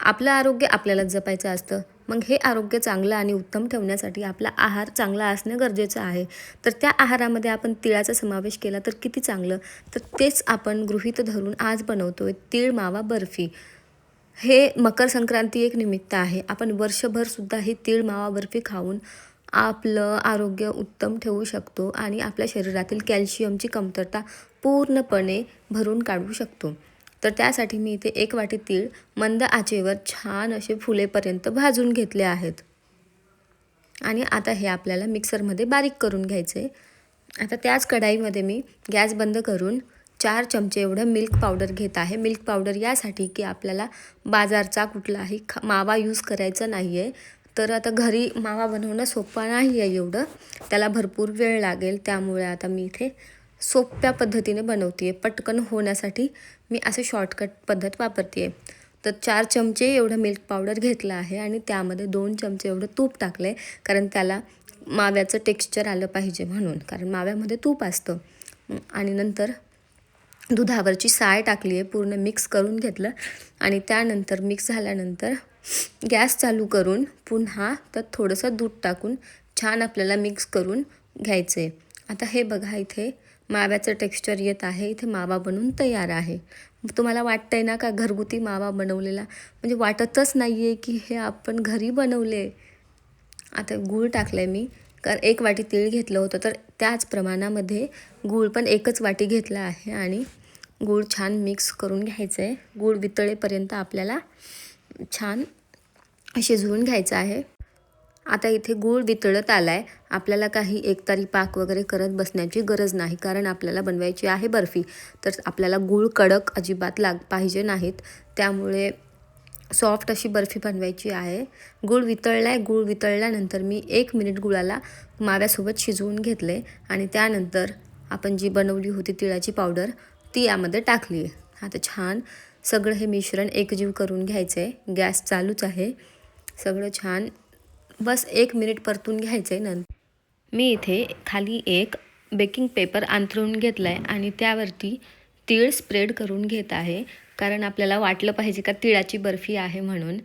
आपलं आरोग्य आपल्याला जपायचं असतं. मग हे आरोग्य चांगलं आणि उत्तम ठेवण्यासाठी आपला आहार चांगला असणं गरजेचं आहे. तर त्या आहारामध्ये आपण तिळाचा समावेश केला तर किती चांगलं? तर तेच आपण गृहीत धरून आज बनवतो आहे तीळ मावा बर्फी. हे मकर संक्रांती एक निमित्त आहे. आपण वर्षभरसुद्धा ही तीळ मावा बर्फी खाऊन आपलं आरोग्य उत्तम ठेवू शकतो आणि आपल्या शरीरातील कॅल्शियमची कमतरता पूर्णपणे भरून काढू शकतो. तर त्यासाठी मी इथे एक वाटी तीळ मंद आचेवर छान असे फुलेपर्यंत भाजून घेतले आहेत. आणि आता हे आपल्याला मिक्सरमध्ये बारीक करून घ्यायचे. आता त्याच कढाईमध्ये मी गॅस बंद करून चार चमचे एवढं मिल्क पावडर घेत आहे. मिल्क पावडर यासाठी की आपल्याला बाजारचा कुठलाही ख मावा यूज करायचा नाही आहे तर आता घरी मावा बनवणं सोपं नाही आहे एवढं. त्याला भरपूर वेळ लागेल. त्यामुळे आता मी इथे सोप्या पद्धतीने बनवते आहे पटकन होण्यासाठी मी असं शॉर्टकट पद्धत वापरते आहे तर चार चमचे एवढं मिल्क पावडर घेतलं आहे आणि त्यामध्ये दोन चमचे एवढं तूप टाकलं आहे कारण त्याला माव्याचं टेक्स्चर आलं पाहिजे म्हणून. कारण माव्यामध्ये तूप असतं. आणि नंतर दुधावरची साय टाकली आहे पूर्ण मिक्स करून घेतलं. आणि त्यानंतर मिक्स झाल्यानंतर गॅस चालू करून पुन्हा त्यात थोडंसं दूध टाकून छान आपल्याला मिक्स करून घ्यायचं आहे आता हे बघा इथे माव्याचं टेक्स्चर येत आहे इथे मावा बनून तयार आहे. तुम्हाला वाटतं आहे ना का घरगुती मावा बनवलेला? म्हणजे वाटतच नाही आहे की हे आपण घरी बनवले. आता गूळ टाकलं आहे मी. कारण एक वाटी तीळ घेतलं होतं तर त्याच प्रमाणामध्ये गूळ पण एकच वाटी घेतला आहे आणि गूळ छान मिक्स करून घ्यायचं आहे गूळ वितळेपर्यंत आपल्याला छान शिजवून घ्यायचं आहे. आता इथे गूळ वितळत आला आहे आपल्याला काही एकतारी पाक वगैरे करत बसण्याची गरज नाही कारण आपल्याला बनवायची आहे बर्फी. तर आपल्याला गूळ कडक अजिबात लाग पाहिजे नाहीत. त्यामुळे सॉफ्ट अशी बर्फी बनवायची आहे. गूळ वितळला आहे गूळ वितळल्यानंतर मी एक मिनिट गुळाला माव्यासोबत शिजवून घेतले आणि त्यानंतर आपण जी बनवली होती तिळाची पावडर ती यामध्ये टाकली आहे. आता छान सगळं हे मिश्रण एकजीव करून घ्यायचं आहे गॅस चालूच आहे. सगळं छान बस एक मिनिट परतून घ्यायचं आहे नंतर. मी इथे खाली एक बेकिंग पेपर अंथरून घेतला आहे आणि त्यावरती तीळ स्प्रेड करून घेत आहे कारण आपल्याला वाटलं पाहिजे का तिळाची बर्फी आहे म्हणून.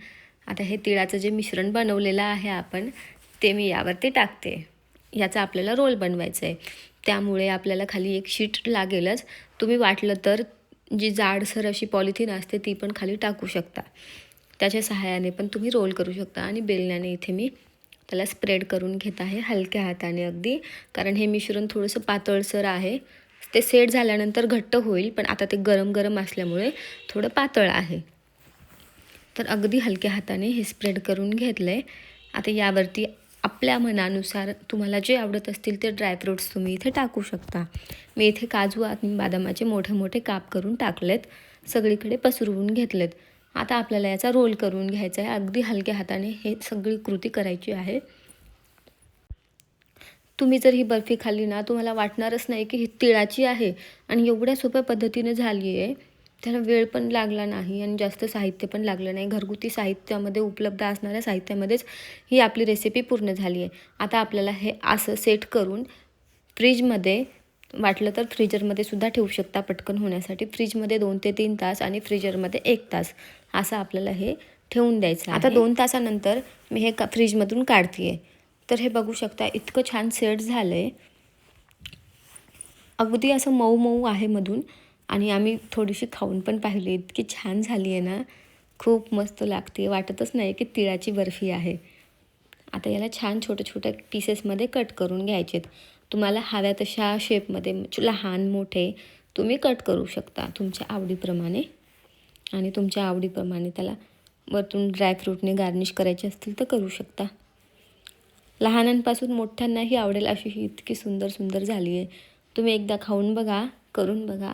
आता हे तिळाचं जे मिश्रण बनवलेलं आहे आपण ते मी यावरती टाकते. याचा आपल्याला रोल बनवायचा आहे त्यामुळे आपल्याला खाली एक शीट लागेलच. तुम्ही वाटलं तर जी जाडसर अशी पॉलिथिन असते ती पण खाली टाकू शकता. त्याच्या सहाय्याने पण तुम्ही रोल करू शकता आणि बेलण्याने इथे मी त्याला स्प्रेड करून घेत आहे हलक्या हाताने अगदी. कारण हे मिश्रण थोडंसं पातळसर आहे. ते सेट झाल्यानंतर घट्ट होईल पण आता ते गरम गरम असल्यामुळे थोडं पातळ आहे. तर अगदी हलक्या हाताने हे स्प्रेड करून घेतलं आहे आता यावरती आपल्या मनानुसार तुम्हाला जे आवडत असतील ते ड्रायफ्रूट्स तुम्ही इथे टाकू शकता. मी इथे काजू आणि बदामाचे मोठे मोठे काप करून टाकलेत. सगळीकडे पसरवून घेतलेत. आता आपल्याला याचा रोल करून घ्यायचा आहे. अगदी हलक्या हाताने हे सगळी कृती करायची आहे. तुम्ही जर ही बर्फी खाल्ली ना तुम्हाला वाटणारच नाही की ही तिळाची आहे आणि एवढ्या सोप्या पद्धतीने झाली आहे. त्याला वेळ पण लागला नाही आणि जास्त साहित्य पण लागलं नाही. घरगुती साहित्यामध्ये उपलब्ध असणाऱ्या साहित्यामध्येच ही आपली रेसिपी पूर्ण झाली आहे. आता आपल्याला हे असं सेट करून फ्रीजमध्ये वाटलं तर फ्रीजरमध्ये सुद्धा ठेवू शकता पटकन होण्यासाठी. फ्रीजमध्ये दोन ते तीन तास आणि फ्रीजरमध्ये एक तास. असं आपल्याला हे ठेवून द्यायचं आता दोन तासानंतर मी हे का फ्रीजमधून काढते आहे तर हे बघू शकता इतकं छान सेट झालं आहे अगदी असं मऊ मऊ आहे मधून. आणि आम्ही थोडीशी खाऊन पण पाहिली. इतकी छान झाली आहे ना. खूप मस्त लागते वाटतच नाही की तिळाची बर्फी आहे. आता याला छान छोट्या छोट्या पीसेसमध्ये कट करून घ्यायचेत. तुम्हाला हव्या तशा शेपमध्ये लहान मोठे तुम्ही कट करू शकता तुमच्या आवडीप्रमाणे. आणि तुमच्या आवडीप्रमाणे त्याला वरतून ड्रायफ्रूटने गार्निश करायचे असतील तर करू शकता. लहानांपासून मोठ्यांनाही आवडेल अशी ही इतकी सुंदर सुंदर झाली आहे. तुम्ही एकदा खाऊन बघा करून बघा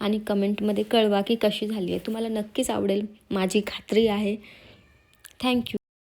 आणि कमेंटमध्ये कळवा की कशी झाली आहे. तुम्हाला नक्कीच आवडेल. माझी खात्री आहे. थँक्यू